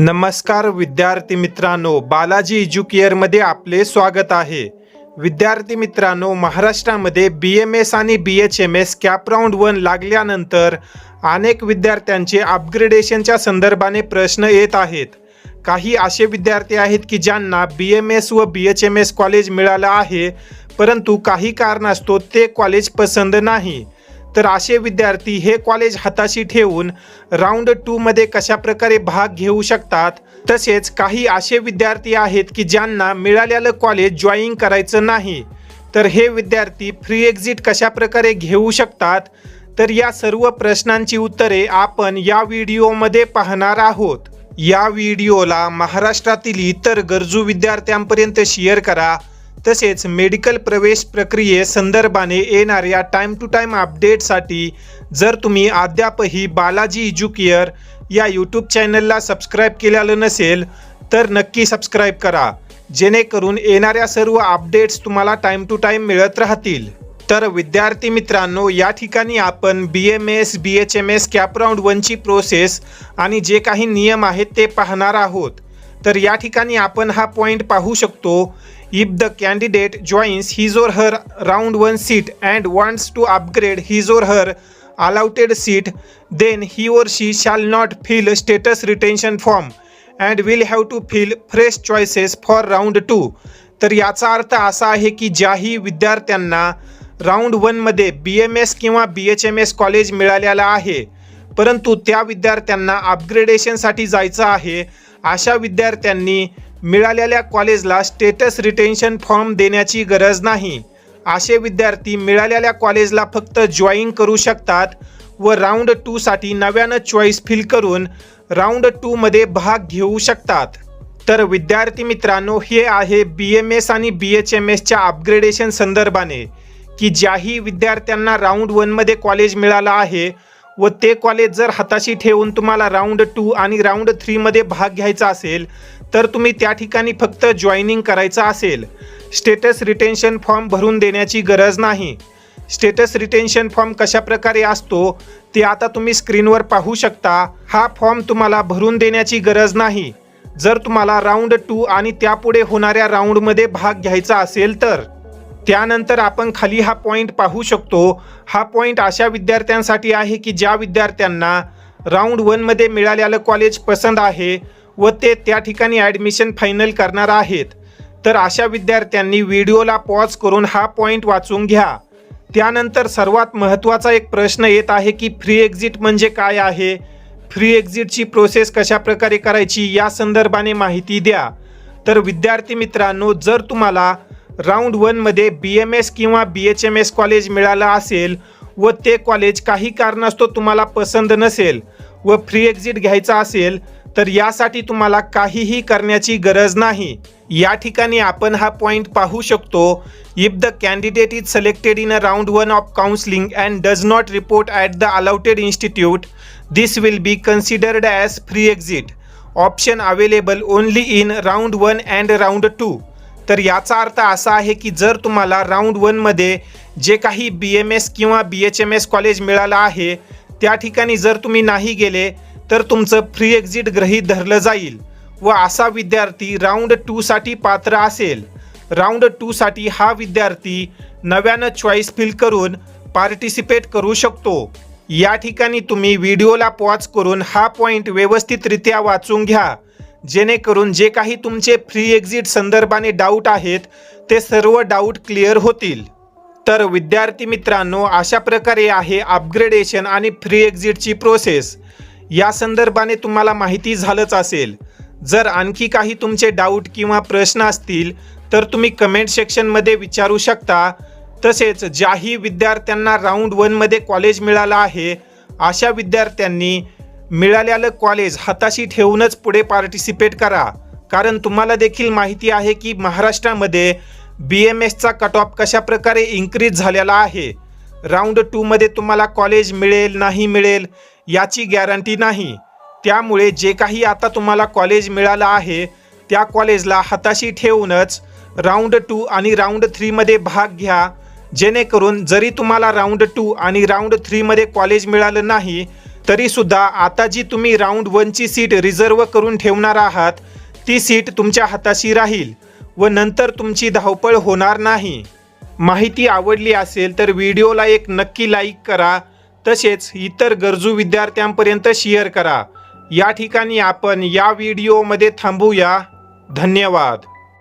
नमस्कार विद्यार्थी मित्रांनो बालाजी एज्युकेअरमध्ये आपले स्वागत आहे. विद्यार्थी मित्रांनो महाराष्ट्रामध्ये बी एम एस आणि B H M S CAP round one लागल्यानंतर अनेक विद्यार्थ्यांचे अपग्रेडेशनच्या संदर्भाने प्रश्न येत आहेत. काही असे विद्यार्थी आहेत की ज्यांना बी एम एस व B H M S college मिळालं आहे परंतु काही कारणास्तव ते कॉलेज पसंत नाही. तर असे विद्यार्थी हे कॉलेज हाताशी ठेवून राऊंड टूमध्ये कशा प्रकारे भाग घेऊ शकतात? तसेच काही असे विद्यार्थी आहेत की ज्यांना मिळालेलं कॉलेज जॉईन करायचं नाही. तर हे विद्यार्थी फ्री एक्झिट कशा प्रकारे घेऊ शकतात? तर या सर्व प्रश्नांची उत्तरे आपण या व्हिडिओमध्ये पाहणार आहोत. या व्हिडिओला महाराष्ट्रातील इतर गरजू विद्यार्थ्यांपर्यंत शेअर करा. तसेच मेडिकल प्रवेश प्रक्रियेसंदर्भाने येणाऱ्या टाईम टू टाईम अपडेटसाठी जर तुम्ही अद्यापही बालाजी एज्युकेअर या यूट्यूब चॅनलला सबस्क्राईब केलेलं नसेल तर नक्की सबस्क्राईब करा. जेणेकरून येणाऱ्या सर्व अपडेट्स तुम्हाला टाईम टू टाईम मिळत राहतील. तर विद्यार्थी मित्रांनो या ठिकाणी आपण B M S B H M S CAP round वनची प्रोसेस आणि जे काही नियम आहेत ते पाहणार आहोत. तर या ठिकाणी आपण हा पॉईंट पाहू शकतो. If the candidate joins his or her round one seat and wants to upgrade his or her allotted seat then he or she shall not fill status retention form and will have to fill fresh choices for round 2 तर याचा अर्थ असा आहे की ज्याही विद्यार्थ्यांना round वनमध्ये B M S किंवा B H M S college मिळालेलं आहे परंतु त्या विद्यार्थ्यांना अपग्रेडेशनसाठी जायचं आहे अशा विद्यार्थ्यांनी मिळालेल्या कॉलेजला स्टेटस रिटेन्शन फॉर्म देण्याची गरज नाही. असे विद्यार्थी मिळालेल्या कॉलेजला फक्त जॉईन करू शकतात व राऊंड टूसाठी नव्यानं चॉईस फिल करून राऊंड टूमध्ये भाग घेऊ शकतात. तर विद्यार्थी मित्रांनो हे आहे बी एम एस आणि बी एच एम एसच्या अपग्रेडेशन संदर्भाने की ज्याही विद्यार्थ्यांना राऊंड वनमध्ये कॉलेज मिळालं आहे व ते कॉलेज जर हाताशी ठेवून तुम्हाला राऊंड टू आणि राऊंड थ्रीमध्ये भाग घ्यायचा असेल तर तुम्ही त्या ठिकाणी फक्त जॉईनिंग करायचं असेल. स्टेटस रिटेन्शन फॉर्म भरून देण्याची गरज नाही. स्टेटस रिटेन्शन फॉर्म कशा प्रकारे असतो ते आता तुम्ही स्क्रीनवर पाहू शकता. हा फॉर्म तुम्हाला भरून देण्याची गरज नाही. जर तुम्हाला राऊंड टू आणि त्यापुढे होणाऱ्या राऊंडमध्ये भाग घ्यायचा असेल तर. त्यानंतर आपण खाली हा पॉईंट पाहू शकतो. हा पॉईंट अशा विद्यार्थ्यांसाठी आहे की ज्या विद्यार्थ्यांना राऊंड वनमध्ये मिळालेलं कॉलेज पसंत आहे व ते त्या ठिकाणी ॲडमिशन फायनल करणार आहेत. तर अशा विद्यार्थ्यांनी व्हिडिओला पॉज करून हा पॉईंट वाचून घ्या. त्यानंतर सर्वात महत्त्वाचा एक प्रश्न येत आहे की फ्री एक्झिट म्हणजे काय आहे? फ्री एक्झिटची प्रोसेस कशा प्रकारे करायची? या संदर्भाने माहिती द्या. तर विद्यार्थी मित्रांनो जर तुम्हाला राऊंड वनमध्ये बी एम एस किंवा B H M S college मिळालं असेल व ते कॉलेज काही कारणास्तव तुम्हाला पसंत नसेल व फ्री एक्झिट घ्यायचा असेल तर यासाठी तुम्हाला काहीही करण्याची गरज नाही. या ठिकाणी आपण हा पॉईंट पाहू शकतो if the candidate is selected in a round one of counselling and does not report at the allotted institute this will be considered as free exit option available only in round one and round two तर याचा अर्थ असा आहे की जर तुम्हाला round वनमध्ये जे काही बी एम एस किंवा B H M S college मिळालं आहे त्या ठिकाणी जर तुम्ही नाही गेले तर तुमचं फ्री एक्झिट गृहीत धरलं जाईल व असा विद्यार्थी राऊंड टूसाठी पात्र असेल. राऊंड टूसाठी हा विद्यार्थी नव्यानं चॉईस फिल करून पार्टिसिपेट करू शकतो. या ठिकाणी तुम्ही व्हिडिओला पॉज करून हा पॉईंट व्यवस्थितरित्या वाचून घ्या. जेणेकरून जे काही तुमचे फ्री एक्झिट संदर्भाने डाऊट आहेत ते सर्व डाऊट क्लिअर होतील. तर विद्यार्थी मित्रांनो अशा प्रकारे आहे अपग्रेडेशन आणि फ्री एक्झिटची प्रोसेस या संदर्भाने तुम्हाला माहिती झालंच असेल. जर आणखी काही तुमचे डाऊट किंवा प्रश्न असतील तर तुम्ही कमेंट सेक्शनमध्ये विचारू शकता. तसेच ज्याही विद्यार्थ्यांना राऊंड वनमध्ये कॉलेज मिळालं आहे अशा विद्यार्थ्यांनी मिळालेलं कॉलेज हाताशी ठेवूनच पुढे पार्टिसिपेट करा. कारण तुम्हाला देखील माहिती आहे की महाराष्ट्रामध्ये बी एम एसचा कट ऑफ कशा प्रकारे इन्क्रीज झालेला आहे. राऊंड टूमध्ये तुम्हाला कॉलेज मिळेल नाही मिळेल याची गॅरंटी नाही. त्यामुळे जे काही आता तुम्हाला कॉलेज मिळालं आहे त्या कॉलेजला हाताशी ठेवूनच राऊंड टू आणि राऊंड थ्रीमध्ये भाग घ्या. जेणेकरून जरी तुम्हाला राऊंड टू आणि राऊंड थ्रीमध्ये कॉलेज मिळालं नाही तरीसुद्धा आता जी तुम्ही राऊंड वनची सीट रिझर्व करून ठेवणार आहात ती सीट तुमच्या हाताशी राहील व नंतर तुमची धावपळ होणार नाही. माहिती आवडली असेल तर व्हिडिओला एक नक्की लाईक करा तसेच इतर गरजू विद्यार्थ्यांपर्यंत शेअर करा. या ठिकाणी आपण या व्हिडिओमध्ये थांबूया. धन्यवाद.